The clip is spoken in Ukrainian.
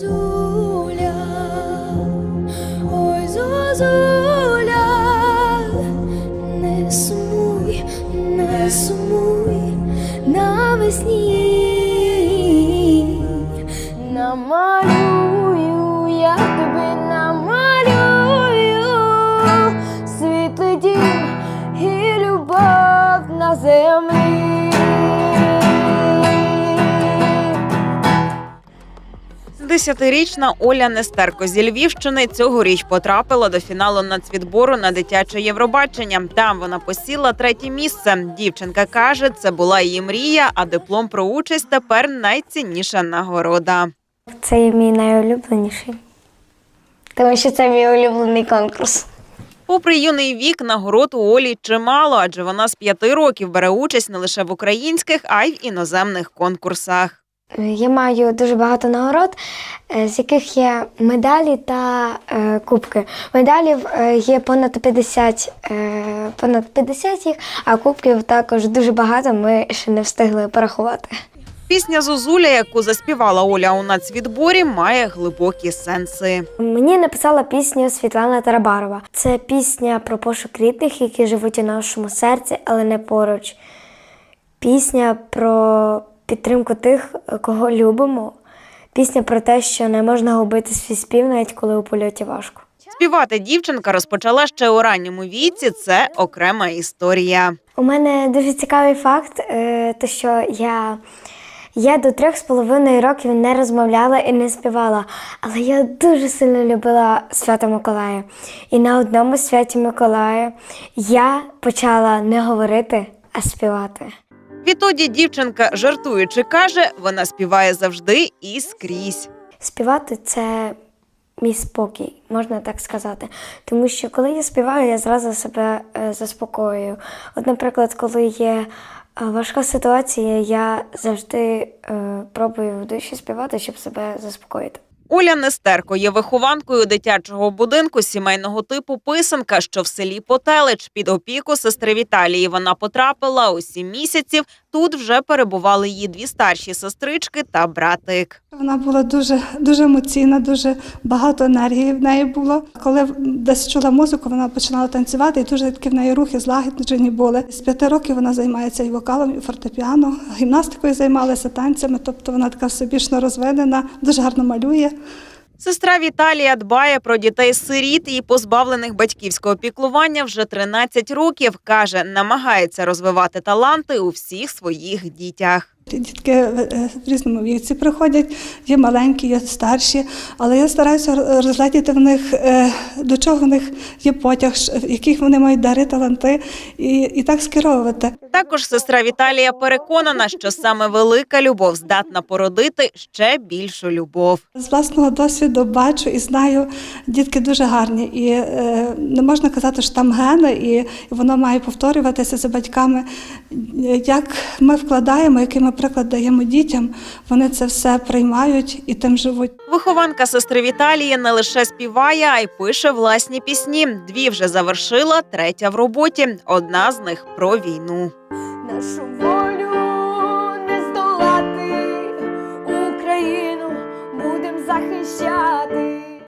Зозуля, ой, зозуля, не сумуй, не сумуй навесні. Намалюю, Десятирічна Оля Нестерко зі Львівщини цьогоріч потрапила до фіналу нацвідбору на дитяче Євробачення. Там вона посіла третє місце. Дівчинка каже, це була її мрія, а диплом про участь тепер найцінніша нагорода. Це є мій найулюбленіший. Тому що це мій улюблений конкурс. Попри юний вік, нагород у Олі чимало, адже вона з п'яти років бере участь не лише в українських, а й в іноземних конкурсах. Я маю дуже багато нагород, е, з яких є медалі та е, кубки. Медалів е, є понад 50, е, понад 50 їх, а кубків також дуже багато. Ми ще не встигли порахувати. Пісня Зозуля, яку заспівала Оля у нацвідборі, має глибокі сенси. Мені написала пісню Світлана Тарабарова. Це пісня про пошук рідних, які живуть у нашому серці, але не поруч. Пісня про підтримку тих, кого любимо. Пісня про те, що не можна губити свій спів, навіть коли у польоті важко. Співати дівчинка розпочала ще у ранньому віці. Це окрема історія. У мене дуже цікавий факт, е, те, що я, я до трьох з половиною років не розмовляла і не співала, але я дуже сильно любила свято Миколая. І на одному святі Миколая я почала не говорити, а співати. Відтоді дівчинка, жартуючи, каже, вона співає завжди і скрізь. Співати це мій спокій, можна так сказати. Тому що коли я співаю, я зразу себе е, заспокоюю. От, наприклад, коли є е, важка ситуація, я завжди е, пробую в душі співати, щоб себе заспокоїти. Оля Нестерко є вихованкою дитячого будинку сімейного типу писанка, що в селі Потелич під опіку сестри Віталії. Вона потрапила у сім місяців. Тут вже перебували її дві старші сестрички та братик. Вона була дуже дуже емоційна, дуже багато енергії в неї було. Коли десь чула музику, вона починала танцювати, і дуже такі в неї рухи злагоджені були. З п'яти років вона займається і вокалом, і фортепіано, гімнастикою займалася танцями. Тобто вона така всебічно розвинена, дуже гарно малює. Сестра Віталія дбає про дітей сиріт і позбавлених батьківського піклування вже 13 років. каже, намагається розвивати таланти у всіх своїх дітях. Дітки е, в різному віці приходять, є маленькі, є старші, але я стараюся розглядіти в них, е, до чого в них є потяг, яких вони мають дари, таланти, і, і так скеровувати. Також сестра Віталія переконана, що саме велика любов здатна породити ще більшу любов. З власного досвіду бачу і знаю, дітки дуже гарні. І е, не можна казати, що там гени, і воно має повторюватися за батьками. Як ми вкладаємо, який ми приклад даємо дітям, вони це все приймають і тим живуть. Вихованка сестри Віталії не лише співає, а й пише власні пісні. Дві вже завершила, третя в роботі. Одна з них про війну. Нашу